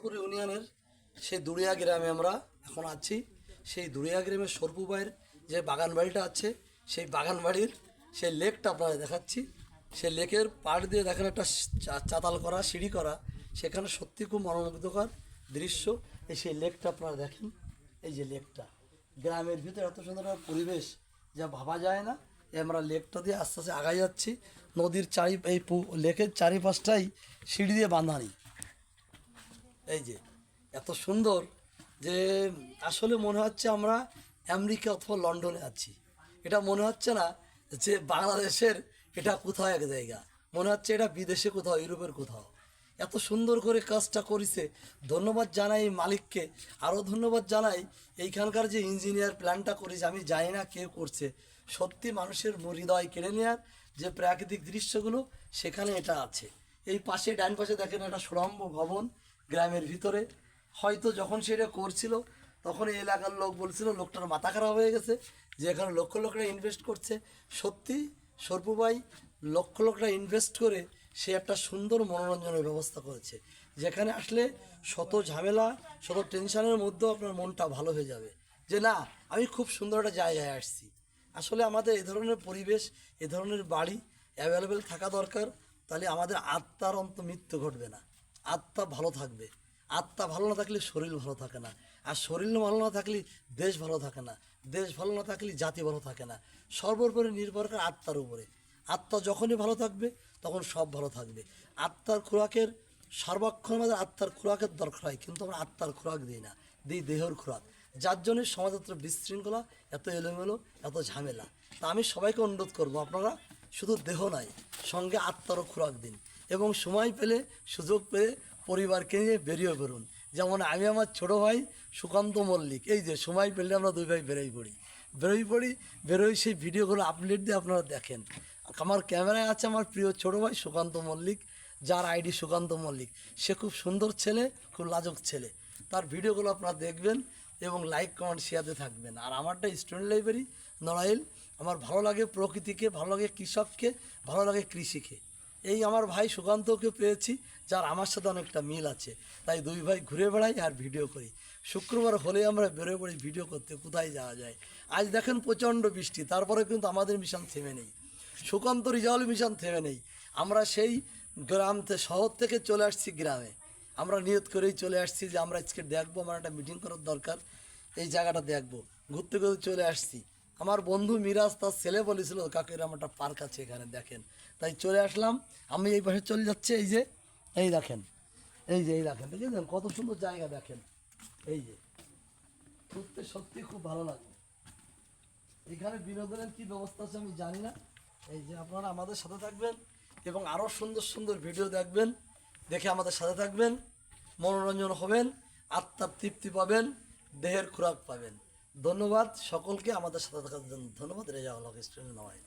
জামালপুর ইউনিয়নের সেই দুড়িয়া গ্রামে আমরা এখন আছি। সেই দুড়িয়া গ্রামের সরপুবাইয়ের যে বাগান বাড়িটা আছে, সেই বাগান বাড়ির সেই লেকটা আপনারা দেখাচ্ছি। সেই লেকের পাড় দিয়ে দেখেন একটা চাতাল করা, সিঁড়ি করা। সেখানে সত্যি খুব মনোমুগ্ধকর দৃশ্য। এই সেই লেকটা আপনারা দেখেন, এই যে লেকটা। গ্রামের ভিতরে এত সুন্দর একটা পরিবেশ যা ভাবা যায় না। আমরা লেকটা দিয়ে আস্তে আস্তে আগাই যাচ্ছি। নদীর চারি, এই লেকের চারিপাশটাই সিঁড়ি দিয়ে বাঁধানি। এই যে, এত সুন্দর যে আসলে মনে হচ্ছে আমরা আমেরিকা অথবা লন্ডনে আছি। এটা মনে হচ্ছে না যে বাংলাদেশের এটা কোথাও এক জায়গা। মনে হচ্ছে এটা বিদেশে কোথাও, ইউরোপের কোথাও। এত সুন্দর করে কাজটা করেছে। ধন্যবাদ জানাই মালিককে। আরও ধন্যবাদ জানাই এইখানকার যে ইঞ্জিনিয়ার প্ল্যানটা করেছে, আমি জানি না কে করছে। সত্যি মানুষের হৃদয় কেড়ে নেওয়ার যে প্রাকৃতিক দৃশ্যগুলো, সেখানে এটা আছে। এই পাশে, ডান পাশে দেখেন একটা সুড়ম্ব ভবন। গ্রামের ভিতরে। হয়তো যখন সেটা করছিল, তখন এই এলাকার লোক বলছিল, লোকটার মাথা খারাপ হয়ে গেছে, যে এখানে লক্ষ লক্ষটা ইনভেস্ট করছে। সত্যি সর্পুবাই লক্ষ লক্ষটা ইনভেস্ট করে সে একটা সুন্দর মনোরঞ্জনের ব্যবস্থা করেছে। যেখানে আসলে শত ঝামেলা, শত টেনশনের মধ্যেও আপনার মনটা ভালো হয়ে যাবে। যে না, আমি খুব সুন্দর একটা জায়গায় আসছি। আসলে আমাদের এ ধরনের পরিবেশ, এ ধরনের বাড়ি অ্যাভেলেবেল থাকা দরকার, তাহলে আমাদের আত্মার অন্ত মৃত্যু ঘটবে না। আত্মা ভালো থাকবে। আত্মা ভালো না থাকলে শরীর ভালো থাকে না। আর শরীর ভালো না থাকলে দেশ ভালো থাকে না। দেশ ভালো না থাকলে জাতি ভালো থাকে না। সর্বোপরি নির্ভর করে আত্মার উপরে। আত্মা যখনই ভালো থাকবে, তখন সব ভালো থাকবে। আত্মার খোরাকের সর্বক্ষণ আমাদের আত্মার খোরাকের দরকার হয়, কিন্তু আমরা আত্মার খোরাক দিই না। দিই দেহর খোরাক। যার জন্য সমাজ এত বিশৃঙ্খলা, এত এলোমেলো, এত ঝামেলা। তা আমি সবাইকে অনুরোধ করব, আপনারা শুধু দেহ নয়, সঙ্গে আত্মারও খোরাক দিন। এবং সময় পেলে, সুযোগ পেলে পরিবারকে নিয়ে বেরিয়ে বেরোন। যেমন আমি আমার ছোট ভাই সুকান্ত মল্লিক, এই যে সময় পেলে আমরা দুই ভাই বেরোই পড়ি। বেরোই পড়ি, বেরোই সেই ভিডিওগুলো আপলোড দিয়ে আপনারা দেখেন। আমার ক্যামেরায় আছে আমার প্রিয় ছোট ভাই সুকান্ত মল্লিক, যার আইডি সুকান্ত মল্লিক। সে খুব সুন্দর ছেলে, খুব লাজক ছেলে। তার ভিডিওগুলো আপনারা দেখবেন এবং লাইক কমেন্ট শেয়ারতে থাকবেন। আর আমারটা স্টুডেন্ট লাইব্রেরি নড়াইল। আমার ভালো লাগে প্রকৃতিকে, ভালো লাগে কৃষককে, ভালো লাগে কৃষিকে। এই আমার ভাই সুকান্তকে পেয়েছি, যার আমার সাথে অনেকটা মিল আছে। তাই দুই ভাই ঘুরে বেড়াই আর ভিডিও করি। শুক্রবার হলে আমরা বেরোয় পড়ি ভিডিও করতে, কোথায় যাওয়া যায়। আজ দেখেন প্রচণ্ড বৃষ্টি, তারপরে কিন্তু আমাদের মিশন থেমে নেই। সুকান্ত রিজাউল মিশন থেমে নেই। আমরা সেই গ্রাম শহর থেকে চলে আসছি গ্রামে। আমরা নিয়ত করেই চলে আসছি যে আমরা আজকে দেখব, আমার একটা মিটিং করার দরকার। এই জায়গাটা দেখব। ঘুরতে ঘুরতে চলে আসছি। আমার বন্ধু মিরাজ তার ছেলে বলেছিল, কাকু, এরকম একটা পার্ক আছে এখানে, দেখেন। তাই চলে আসলাম। আমি এই পাশে চলে যাচ্ছি, এই যে, এই দেখেন, এই যে, এই দেখেন, দেখেছেন? কত সুন্দর জায়গা দেখেন। এই যে, ঘুরতে সত্যি খুব ভালো লাগবে এখানে বিনোদনের কি ব্যবস্থা আছে আমি জানি না। এই যে, আপনারা আমাদের সাথে থাকবেন এবং আরও সুন্দর সুন্দর ভিডিও দেখবেন, দেখে আমাদের সাথে থাকবেন, মনোরঞ্জন হবেন, আত্মার তৃপ্তি পাবেন, দেহের খোরাক পাবেন। ধন্যবাদ সকলকে আমাদের সাথে থাকার জন্য। ধন্যবাদ রেজা হল স্টুডেন্ট নয়।